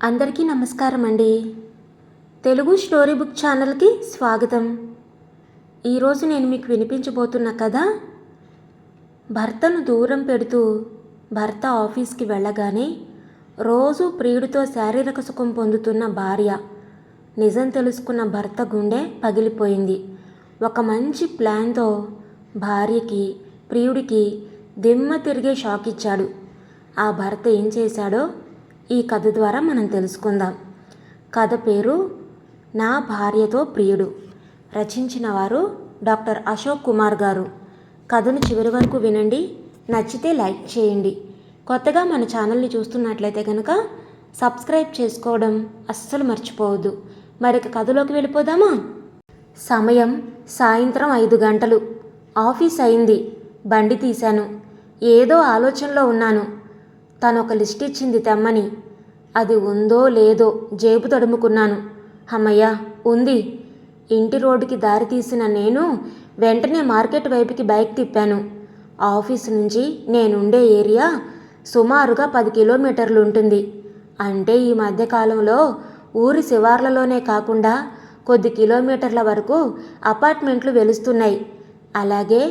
అందరికీ నమస్కారం అండి తెలుగు స్టోరీ బుక్ ఛానల్కి స్వాగతం. ఈరోజు నేను మీకు వినిపించబోతున్న కథ భర్తను దూరం పెడుతూ భర్త ఆఫీస్కి వెళ్ళగానే రోజు ప్రియుడితో శారీరక సుఖం పొందుతున్న భార్య నిజం తెలుసుకున్న భర్త గుండె పగిలిపోయింది. ఒక మంచి ప్లాన్తో భార్యకి ప్రియుడికి దిమ్మ తిరిగే షాక్ ఇచ్చాడు ఆ భర్త ఏం చేశాడో ఈ కథ ద్వారా మనం తెలుసుకుందాం. కథ పేరు నా భార్యతో ప్రియుడు. రచించిన వారు డాక్టర్ అశోక్ కుమార్ గారు. కథను చివరి వరకు వినండి. నచ్చితే లైక్ చేయండి. కొత్తగా మన ఛానల్ని చూస్తున్నట్లయితే కనుక సబ్స్క్రైబ్ చేసుకోవడం అస్సలు మర్చిపోవద్దు. మరొక కథలోకి వెళ్ళిపోదామా? సమయం సాయంత్రం ఐదు గంటలు. ఆఫీస్ అయింది. బండి తీశాను. ఏదో ఆలోచనలో ఉన్నాను. తను ఒక లిస్ట్ ఇచ్చింది తెమ్మని. అది ఉందో లేదో జేబు తడుముకున్నాను. అమ్మయ్య ఉంది. ఇంటి రోడ్డుకి దారి తీసిన నేను వెంటనే మార్కెట్ వైపుకి బైక్ తిప్పాను. ఆఫీస్ నుంచి నేనుండే ఏరియా సుమారుగా పది కిలోమీటర్లు ఉంటుంది అంటే ఈ మధ్యకాలంలో ఊరి శివార్లలోనే కాకుండా కొద్ది కిలోమీటర్ల వరకు అపార్ట్మెంట్లు వెలుస్తున్నాయి. అలాగే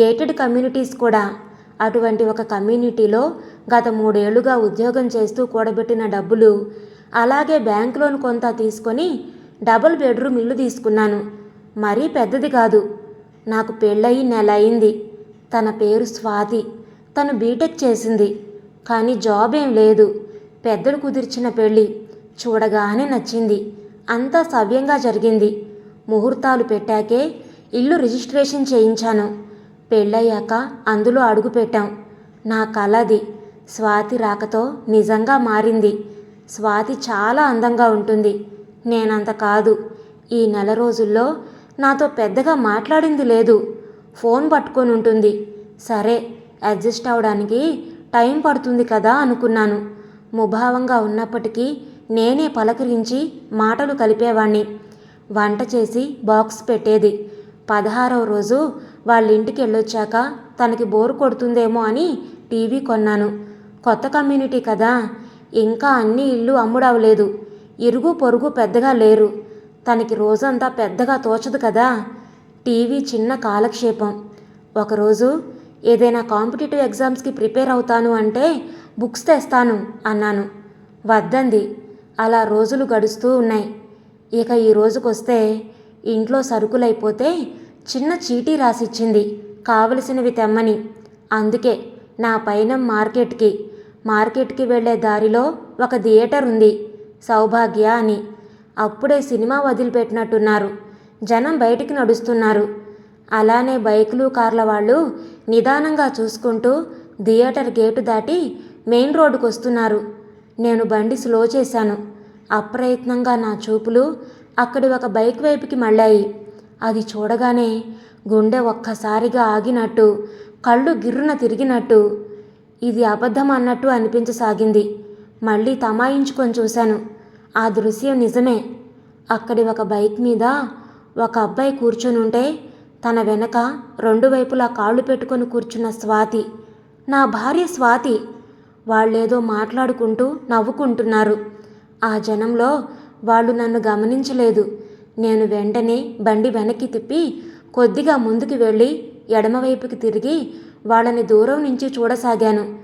గేటెడ్ కమ్యూనిటీస్ కూడా. అటువంటి ఒక కమ్యూనిటీలో గత మూడేళ్ళుగా ఉద్యోగం చేస్తూ కూడబెట్టిన డబ్బులు అలాగే బ్యాంక్ లోన్ కొంత తీసుకొని డబుల్ బెడ్రూమ్ ఇల్లు తీసుకున్నాను. మరీ పెద్దది కాదు. నాకు పెళ్ళయి నెల అయింది తన పేరు స్వాతి. తను బీటెక్ చేసింది. కానీ జాబ్ ఏం లేదు. పెద్దలు కుదిర్చిన పెళ్ళి చూడగానే నచ్చింది. అంతా సవ్యంగా జరిగింది. ముహూర్తాలు పెట్టాకే ఇల్లు రిజిస్ట్రేషన్ చేయించాను. పెళ్ళయ్యాక అందులో అడుగుపెట్టాం నా కలది స్వాతి రాకతో నిజంగా మారింది. స్వాతి చాలా అందంగా ఉంటుంది. నేనంత కాదు. ఈ నెల రోజుల్లో నాతో పెద్దగా మాట్లాడింది లేదు. ఫోన్ పట్టుకొని ఉంటుంది. సరే అడ్జస్ట్ అవడానికి టైం పడుతుంది కదా అనుకున్నాను. ముభావంగా ఉన్నప్పటికీ నేనే పలకరించి మాటలు కలిపేవాణ్ణి. వంట చేసి బాక్స్ పెట్టేది. పదహారవ రోజు వాళ్ళ ఇంటికి వెళ్ళొచ్చాక తనకి బోరు కొడుతుందేమో అని టీవీ కొన్నాను. కొత్త కమ్యూనిటీ కదా. ఇంకా అన్ని ఇల్లు అమ్ముడవలేదు. ఇరుగు పొరుగు పెద్దగా లేరు. తనకి రోజంతా పెద్దగా తోచదు కదా. టీవీ చిన్న కాలక్షేపం. ఒకరోజు ఏదైనా కాంపిటేటివ్ ఎగ్జామ్స్కి ప్రిపేర్ అవుతాను అంటే బుక్స్ తెస్తాను అన్నాను. వద్దంది. అలా రోజులు గడుస్తూ ఉన్నాయి. ఇక ఈ రోజుకొస్తే ఇంట్లో సరుకులైపోతే చిన్న చీటీ రాసిచ్చింది. కావలసినవి తెమ్మని. అందుకే నా పైన మార్కెట్కి. మార్కెట్కి వెళ్ళే దారిలో ఒక థియేటర్ ఉంది. సౌభాగ్య అని. అప్పుడే సినిమా వదిలిపెట్టినట్టున్నారు. జనం బయటికి నడుస్తున్నారు. అలానే బైకులు కార్ల వాళ్ళు నిదానంగా చూసుకుంటూ థియేటర్ గేటు దాటి మెయిన్ రోడ్డుకు వస్తున్నారు నేను బండి స్లో చేశాను. అప్రయత్నంగా నా చూపులు అక్కడి ఒక బైక్ వైపుకి మళ్ళాయి. అది చూడగానే గుండె ఒక్కసారిగా ఆగినట్టు కళ్ళు గిర్రున తిరిగినట్టు. ఇది అబద్ధం అన్నట్టు అనిపించసాగింది. మళ్ళీ తమాయించుకొని చూశాను. ఆ దృశ్యం నిజమే. అక్కడి ఒక బైక్ మీద ఒక అబ్బాయి కూర్చొని ఉంటే తన వెనక రెండు వైపులా కాళ్ళు పెట్టుకొని కూర్చున్న స్వాతి. నా భార్య స్వాతి. వాళ్ళేదో మాట్లాడుకుంటూ నవ్వుకుంటున్నారు. ఆ జనంలో వాళ్ళు నన్ను గమనించలేదు. నేను వెంటనే బండి వెనక్కి తిప్పి కొద్దిగా ముందుకు వెళ్ళి ఎడమవైపుకి తిరిగి వాళ్ళని దూరం నుంచి చూడసాగాను.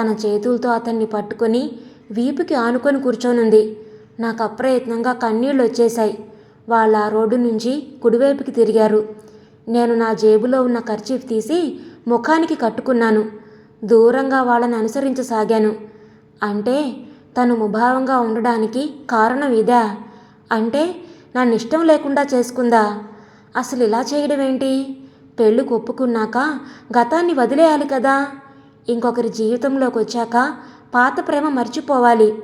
తన చేతులతో అతన్ని పట్టుకొని వీపుకి ఆనుకొని కూర్చోనుంది. నాకు అప్రయత్నంగా కన్నీళ్ళు వచ్చేశాయి. వాళ్ళ రోడ్డు నుంచి కుడివైపుకి తిరిగారు. నేను నా జేబులో ఉన్న ఖర్చీఫ్ తీసి ముఖానికి కట్టుకున్నాను. దూరంగా వాళ్ళని అనుసరించసాగాను. అంటే తను ముభావంగా ఉండడానికి కారణం ఇదా? అంటే నన్ను ఇష్టం లేకుండా చేసుకుందా? అసలు ఇలా చేయడం ఏంటి? పెళ్ళి ఒప్పుకున్నాక గతాన్ని వదిలేయాలి కదా. ఇంకొకరి జీవితంలోకి వచ్చాక పాత ప్రేమ మర్చిపోవాలి.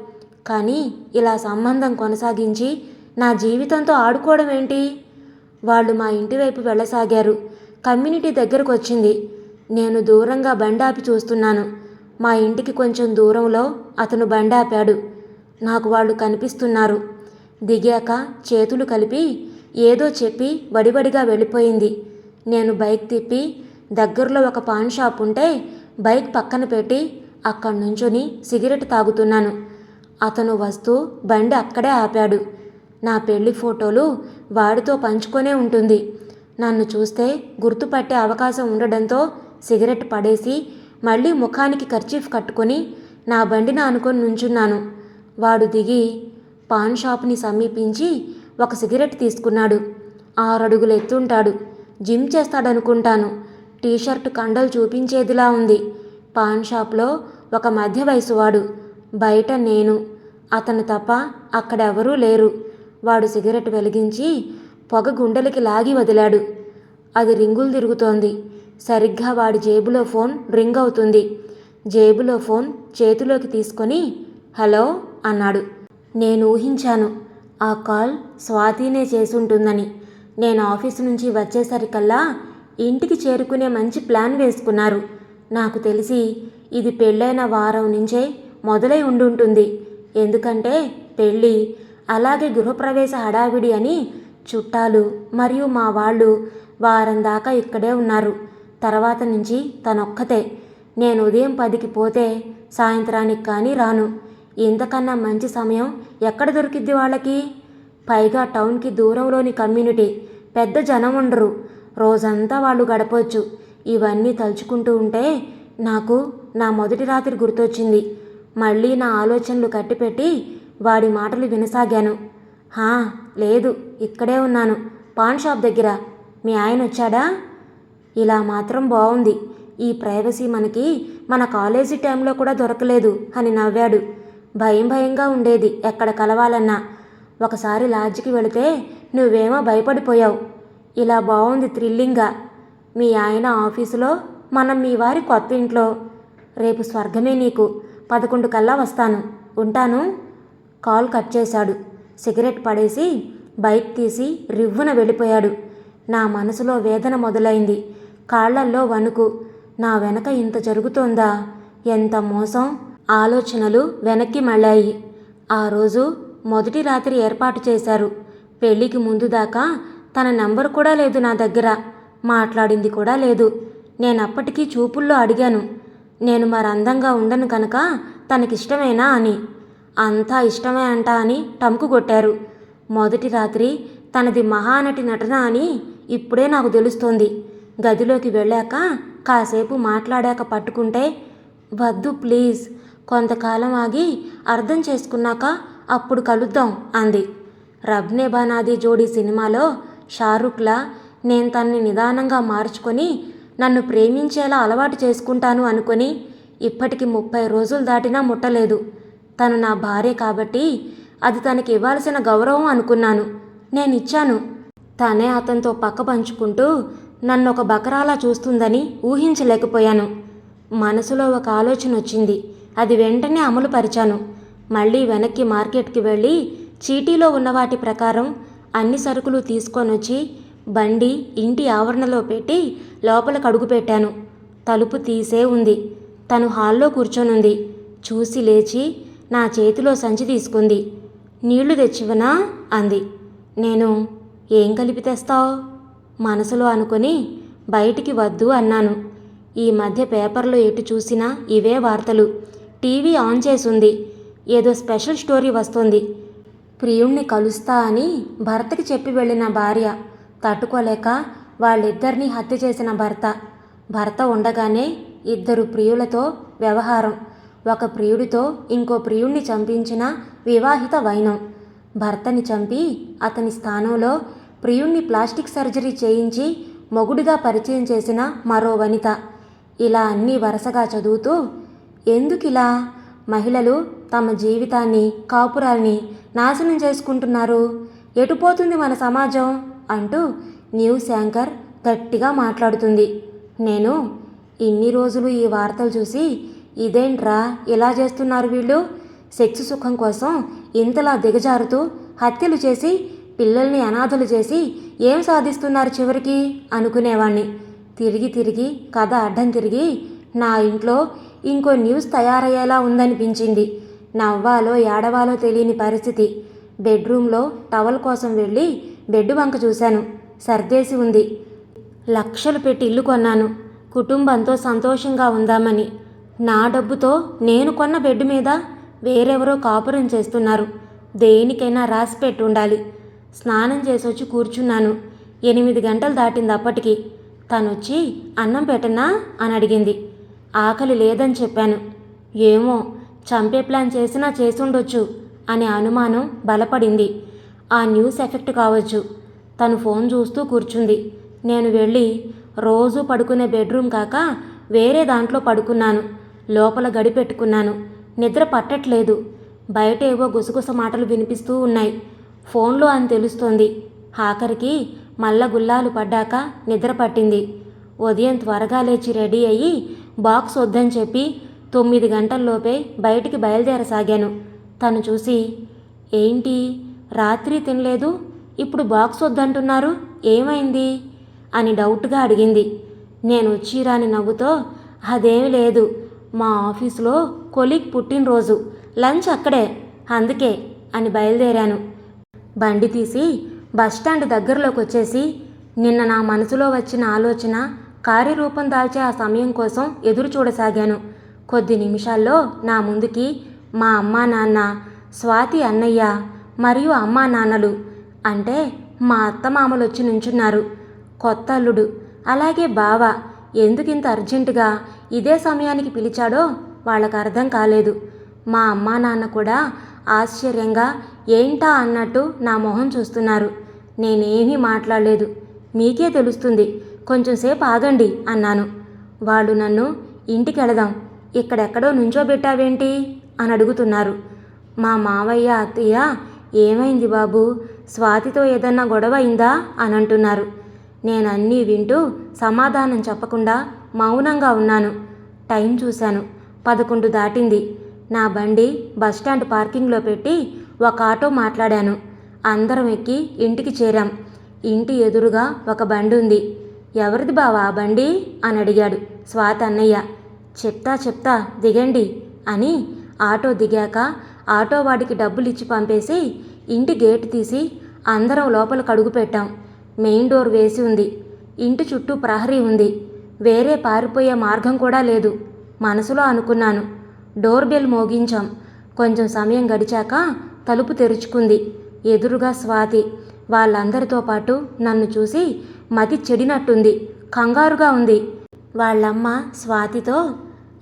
కానీ ఇలా సంబంధం కొనసాగించి నా జీవితంతో ఆడుకోవడం ఏంటి? వాళ్ళు మా ఇంటి వైపు వెళ్ళసాగారు. కమ్యూనిటీ దగ్గరకు వచ్చింది. నేను దూరంగా బండాపి చూస్తున్నాను. మా ఇంటికి కొంచెం దూరంలో అతను బండాపాడు నాకు వాళ్ళు కనిపిస్తున్నారు. దిగాక చేతులు కలిపి ఏదో చెప్పి వడివడిగా వెళ్ళిపోయింది. నేను బైక్ తిప్పి దగ్గరలో ఒక పాన్ షాప్ ఉంటే బైక్ పక్కన పెట్టి అక్కడి నుంచొని సిగరెట్ తాగుతున్నాను. అతను వస్తూ బండి అక్కడే ఆపాడు. నా పెళ్ళి ఫోటోలు వాడితో పంచుకొనే ఉంటుంది. నన్ను చూస్తే గుర్తుపట్టే అవకాశం ఉండడంతో సిగరెట్ పడేసి మళ్ళీ ముఖానికి కర్చీఫ్ కట్టుకొని నా బండిని అనుకొని నుంచున్నాను. వాడు దిగి పాన్ షాప్ని సమీపించి ఒక సిగరెట్ తీసుకున్నాడు. ఆరడుగులు ఎత్తుంటాడు. జిమ్ చేస్తాడనుకుంటాను. టీషర్ట్ కండలు చూపించేదిలా ఉంది. పాన్ షాప్లో ఒక మధ్య వయసువాడు. బయట నేను. అతను తప్ప అక్కడెవరూ లేరు. వాడు సిగరెట్ వెలిగించి పొగ గుండెలకి లాగి వదిలాడు. అది రింగులు తిరుగుతోంది. సరిగ్గా వాడి జేబులో ఫోన్ రింగ్ అవుతుంది. జేబులో ఫోన్ చేతిలోకి తీసుకొని హలో అన్నాడు. నేను ఊహించాను. ఆ కాల్ స్వాతినే చేసుంటుందని. నేను ఆఫీసు నుంచి వచ్చేసరికల్లా ఇంటికి చేరుకునే మంచి ప్లాన్ వేసుకున్నారు. నాకు తెలిసి ఇది పెళ్ళైన వారం నుంచే మొదలై ఉండుంటుంది. ఎందుకంటే పెళ్ళి అలాగే గృహప్రవేశ హడావిడి అని చుట్టాలు మరియు మా వాళ్ళు వారం దాకా ఇక్కడే ఉన్నారు. తర్వాత నుంచి తనొక్కతే. నేను ఉదయం పదికి పోతే సాయంత్రానికి కానీ రాను. ఇంతకన్నా మంచి సమయం ఎక్కడ దొరికిద్ది వాళ్ళకి? పైగా టౌన్కి దూరంలోని కమ్యూనిటీ. పెద్ద జనం ఉండరు. రోజంతా వాళ్ళు గడపవచ్చు ఇవన్నీ తలుచుకుంటూ ఉంటే నాకు నా మొదటి రాత్రి గుర్తొచ్చింది. మళ్ళీ నా ఆలోచనలు కట్టిపెట్టి వాడి మాటలు వినసాగాను. హా లేదు ఇక్కడే ఉన్నాను. పాన్ షాప్ దగ్గర. మీ ఆయన వచ్చాడా? ఇలా మాత్రం బాగుంది ఈ ప్రైవసీ మనకి మన కాలేజీ టైంలో కూడా దొరకలేదు అని నవ్వాడు. భయం భయంగా ఉండేది. ఎక్కడ కలవాలన్నా. ఒకసారి లాడ్జికి వెళితే నువ్వేమో భయపడిపోయావు. ఇలా బాగుంది థ్రిల్లింగ్గా మీ ఆయన ఆఫీసులో మనం మీ వారి కొత్త ఇంట్లో. రేపు స్వర్గమే నీకు. పదకొండు కల్లా వస్తాను. ఉంటాను? కాల్ కట్ చేశాడు. సిగరెట్ పడేసి బైక్ తీసి రివ్వున వెళ్ళిపోయాడు. నా మనసులో వేదన మొదలైంది. కాళ్ళల్లో వణుకు. నా వెనక ఇంత జరుగుతోందా? ఎంత మోసం? ఆలోచనలు వెనక్కి మళ్ళాయి. ఆ రోజు మొదటి రాత్రి ఏర్పాటు చేశారు. పెళ్ళికి ముందు దాకా తన నంబర్ కూడా లేదు నా దగ్గర. మాట్లాడింది కూడా లేదు. నేనప్పటికీ చూపుల్లో అడిగాను. నేను మరి అందంగా ఉండను కనుక తనకిష్టమేనా అని. అంతా ఇష్టమే అంట అని టంకు కొట్టారు. మొదటి రాత్రి తనది మహానటి నటన అని ఇప్పుడే నాకు తెలుస్తోంది. గదిలోకి వెళ్ళాక కాసేపు మాట్లాడాక పట్టుకుంటే వద్దు ప్లీజ్ కొంతకాలం ఆగి అర్థం చేసుకున్నాక అప్పుడు కలుద్దాం అంది. రబ్నే బనాది జోడీ సినిమాలో షారుఖ్లా నేను తన్ని నిదానంగా మార్చుకొని నన్ను ప్రేమించేలా అలవాటు చేసుకుంటాను అనుకొని ఇప్పటికి ముప్పై రోజులు దాటినా ముట్టలేదు. తను నా భార్య కాబట్టి అది తనకి ఇవ్వాల్సిన గౌరవం అనుకున్నాను. నేను ఇచ్చాను. తనే అతనితో పక్క పంచుకుంటూ నన్ను ఒక బకరాలా చూస్తుందని ఊహించలేకపోయాను. మనసులో ఒక ఆలోచన వచ్చింది అది వెంటనే అమలు పరిచాను మళ్ళీ వెనక్కి మార్కెట్కి వెళ్ళి చీటీలో ఉన్న వాటి ప్రకారం అన్ని సరుకులు తీసుకొని వచ్చి బండి ఇంటి ఆవరణలో పెట్టి లోపలికి అడుగుపెట్టాను తలుపు తీసే ఉంది. తను హాల్లో కూర్చొనుంది. చూసి లేచి నా చేతిలో సంచి తీసుకుంది. నీళ్ళు తెచ్చివనా? అంది. నేను ఏం కలిపి తెస్తావు? మనసులో అనుకొని బయటికి వద్దు అన్నాను. ఈ మధ్య పేపర్లో ఎటు చూసినా ఇవే వార్తలు. టీవీ ఆన్ చేసుంది. ఏదో స్పెషల్ స్టోరీ వస్తుంది. ప్రియుణ్ణి కలుస్తా అని భర్తకి చెప్పి వెళ్ళిన భార్య తట్టుకోలేక వాళ్ళిద్దరినీ హత్య చేసిన భర్త. భర్త ఉండగానే ఇద్దరు ప్రియులతో వ్యవహారం. ఒక ప్రియుడితో ఇంకో ప్రియుణ్ణి చంపించిన వివాహిత వైనం. భర్తని చంపి అతని స్థానంలో ప్రియుణ్ణి ప్లాస్టిక్ సర్జరీ చేయించి మొగుడిగా పరిచయం చేసిన మరో వనిత. ఇలా అన్నీ వరుసగా చదువుతూ ఎందుకిలా? మహిళలు తమ జీవితాన్ని కాపురాల్ని నాశనం చేసుకుంటున్నారు. ఎటుపోతుంది మన సమాజం? అంటూ న్యూస్ యాంకర్ గట్టిగా మాట్లాడుతుంది. నేను ఇన్ని రోజులు ఈ వార్తలు చూసి ఇదేంట్రా ఇలా చేస్తున్నారు వీళ్ళు? సెక్స్ సుఖం కోసం ఇంతలా దిగజారుతూ హత్యలు చేసి పిల్లల్ని అనాథలు చేసి ఏం సాధిస్తున్నారు చివరికి? అనుకునేవాణ్ణి. తిరిగి తిరిగి కథ అడ్డం తిరిగి నా ఇంట్లో ఇంకో న్యూస్ తయారయ్యేలా ఉందనిపించింది. నవ్వాలో ఏడవాలో తెలియని పరిస్థితి. బెడ్రూమ్లో టవల్ కోసం వెళ్ళి బెడ్ వంక చూశాను. సర్దేసి ఉంది. లక్షలు పెట్టి ఇల్లు కొన్నాను. కుటుంబంతో సంతోషంగా ఉందామని. నా డబ్బుతో నేను కొన్న బెడ్ మీద వేరెవరో కాపురం చేస్తున్నారు. దేనికైనా రాసి పెట్టి ఉండాలి స్నానం చేసొచ్చి కూర్చున్నాను. ఎనిమిది గంటలు దాటింది అప్పటికి. తనొచ్చి అన్నం పెట్టనా? అని అడిగింది. ఆకలి లేదని చెప్పాను. ఏమో చంపే ప్లాన్ చేసినా చేసుండొచ్చు అనే అనుమానం బలపడింది. ఆ న్యూస్ ఎఫెక్ట్ కావచ్చు. తను ఫోన్ చూస్తూ కూర్చుంది. నేను వెళ్ళి రోజు పడుకునే బెడ్రూమ్ కాక వేరే దాంట్లో పడుకున్నాను. లోపల గడి పెట్టుకున్నాను. నిద్ర పట్టట్లేదు. బయట ఏవో గుసగుస మాటలు వినిపిస్తూ ఉన్నాయి. ఫోన్లో అని తెలుస్తోంది. ఆఖరికి మల్ల గుల్లాలు పడ్డాక నిద్ర పట్టింది. ఉదయం త్వరగా లేచి రెడీ అయ్యి బాక్స్ వద్దని చెప్పి తొమ్మిది గంటల్లోపే బయటికి బయలుదేరసాగాను. తను చూసి ఏంటి? రాత్రి తినలేదు? ఇప్పుడు బాక్స్ వద్దంటున్నారు? ఏమైంది? అని డౌట్గా అడిగింది. నేను వచ్చి రాని నవ్వుతో అదేమి లేదు. మా ఆఫీసులో కొలీగ్ పుట్టినరోజు. లంచ్ అక్కడే. అందుకే అని బయలుదేరాను. బండి తీసి బస్టాండ్ దగ్గరలోకి వచ్చేసి నిన్న నా మనసులో వచ్చిన ఆలోచన కార్యరూపం దాల్చే ఆ సమయం కోసం ఎదురు చూడసాగాను. కొద్ది నిమిషాల్లో నా ముందుకి మా అమ్మా నాన్న స్వాతి అన్నయ్య మరియు అమ్మా నాన్నలు అంటే మా అత్తమామలు వచ్చి నుంచున్నారు. కొత్త అల్లుడు అలాగే బావ ఎందుకింత అర్జెంటుగా ఇదే సమయానికి పిలిచాడో వాళ్ళకు అర్థం కాలేదు. మా అమ్మా నాన్న కూడా ఆశ్చర్యంగా ఏంటా అన్నట్టు నా మొహం చూస్తున్నారు. నేనేమీ మాట్లాడలేదు. మీకే తెలుస్తుంది. కొంచెం సేపు ఆగండి అన్నాను. వాళ్ళు నన్ను ఇంటికి వెళదాం ఇక్కడెక్కడో నుంచోబెట్టావేంటి అని అడుగుతున్నారు. మా మావయ్య అత్తయ్య ఏమైంది బాబు? స్వాతితో ఏదన్నా గొడవ అయిందా? అని అంటున్నారు. నేను అన్నీ వింటూ సమాధానం చెప్పకుండా మౌనంగా ఉన్నాను. టైం చూశాను. పదకొండు దాటింది. నా బండి బస్టాండ్ పార్కింగ్లో పెట్టి ఒక ఆటో మాట్లాడాను. అందరం ఎక్కి ఇంటికి చేరాం. ఇంటి ఎదురుగా ఒక బండి ఉంది ఎవరిది బావా బండి? అని అడిగాడు. స్వాత అన్నయ్య చెప్తా చెప్తా దిగండి అని ఆటో దిగాక ఆటో వాడికి డబ్బులు ఇచ్చి పంపేసి ఇంటి గేటు తీసి అందరం లోపలికి అడుగు పెట్టాం. మెయిన్ డోర్ వేసి ఉంది. ఇంటి చుట్టూ ప్రహరీ ఉంది. వేరే పారిపోయే మార్గం కూడా లేదు. మనసులో అనుకున్నాను. డోర్ బెల్ మోగించాం. కొంచెం సమయం గడిచాక తలుపు తెరుచుకుంది. ఎదురుగా స్వాతి వాళ్ళందరితో పాటు నన్ను చూసి మతి చెడినట్టుంది కంగారుగా ఉంది. వాళ్ళమ్మ స్వాతితో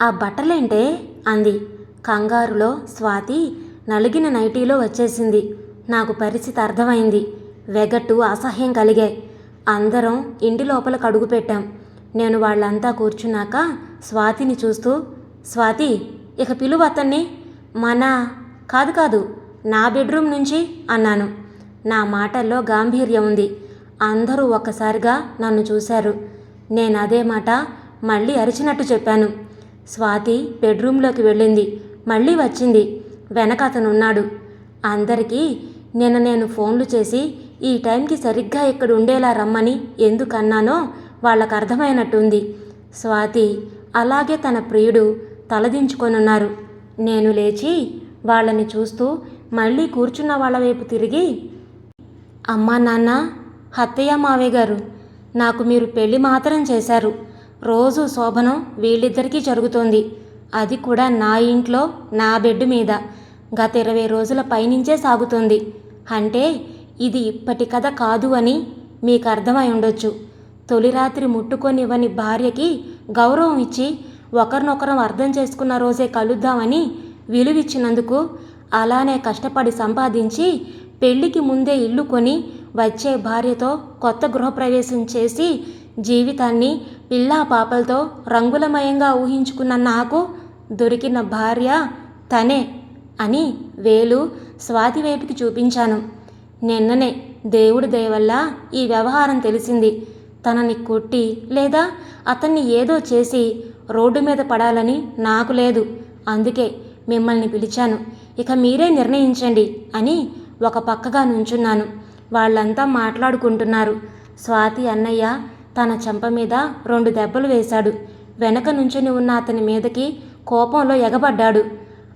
ఆ బట్టలేంటే? అంది. కంగారులో స్వాతి నలిగిన నైటీలో వచ్చేసింది. నాకు పరిస్థితి అర్థమైంది. వెగట్టు అసహ్యం కలిగాయి అందరం ఇంటి లోపలికి అడుగుపెట్టాం నేను వాళ్ళంతా కూర్చున్నాక స్వాతిని చూస్తూ స్వాతి ఇక పిలువు అతన్ని? మన కాదు కాదు నా బెడ్రూమ్ నుంచి అన్నాను. నా మాటల్లో గాంభీర్యం ఉంది. అందరూ ఒక్కసారిగా నన్ను చూశారు. నేను అదే మాట మళ్ళీ అరిచినట్టు చెప్పాను. స్వాతి బెడ్రూమ్లోకి వెళ్ళింది. మళ్ళీ వచ్చింది. వెనక అతనున్నాడు. అందరికీ నిన్న నేను ఫోన్లు చేసి ఈ టైంకి సరిగ్గా ఇక్కడ ఉండేలా రమ్మని ఎందుకన్నానో వాళ్ళకు అర్థమైనట్టుంది. స్వాతి అలాగే తన ప్రియుడు తలదించుకొనున్నారు. నేను లేచి వాళ్ళని చూస్తూ మళ్ళీ కూర్చున్న వాళ్ళ వైపు తిరిగి అమ్మా నాన్న అత్తయ్య మావయ్య గారు నాకు మీరు పెళ్ళి మాత్రం చేశారు. రోజు శోభనం వీళ్ళిద్దరికీ జరుగుతోంది. అది కూడా నా ఇంట్లో నా బెడ్ మీద. గత ఇరవై రోజుల పైనుంచే సాగుతోంది. అంటే ఇది ఇప్పటి కథ కాదు అని మీకు అర్థమై ఉండొచ్చు. తొలి రాత్రి ముట్టుకొనివ్వని భార్యకి గౌరవం ఇచ్చి ఒకరినొకరం అర్థం చేసుకున్న రోజే కలుద్దామని విలువిచ్చినందుకు అలానే కష్టపడి సంపాదించి పెళ్ళికి ముందే ఇల్లు కొని వచ్చే భార్యతో కొత్త గృహప్రవేశం చేసి జీవితాన్ని పిల్లా పాపలతో రంగులమయంగా ఊహించుకున్న నాకు దొరికిన భార్య తనే అని వేలు స్వాతి వైపుకి చూపించాను. నిన్ననే దేవుడి దయవల్ల ఈ వ్యవహారం తెలిసింది. తనని కొట్టి లేదా అతన్ని ఏదో చేసి రోడ్డు మీద పడాలని నాకు లేదు. అందుకే మిమ్మల్ని పిలిచాను. ఇక మీరే నిర్ణయించండి అని ఒక పక్కగా నుంచున్నాను. వాళ్ళంతా మాట్లాడుకుంటున్నారు. స్వాతి అన్నయ్య తన చెంప మీద రెండు దెబ్బలు వేశాడు. వెనక నుంచుని ఉన్న అతని మీదకి కోపంలో ఎగబడ్డాడు.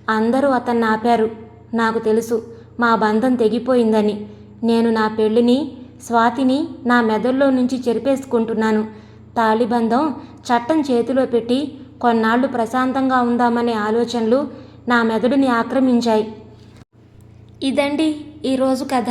అందరూ అతన్ని ఆపారు. నాకు తెలుసు మా బంధం తెగిపోయిందని. నేను నా పెళ్ళిని స్వాతిని నా మెదడులో నుంచి చెరిపేసుకుంటున్నాను. తాళిబంధం చట్టం చేతిలో పెట్టి కొన్నాళ్ళు ప్రశాంతంగా ఉందామనే ఆలోచనలు నా మెదడుని ఆక్రమించాయి. ఇదండి ఈరోజు కథ.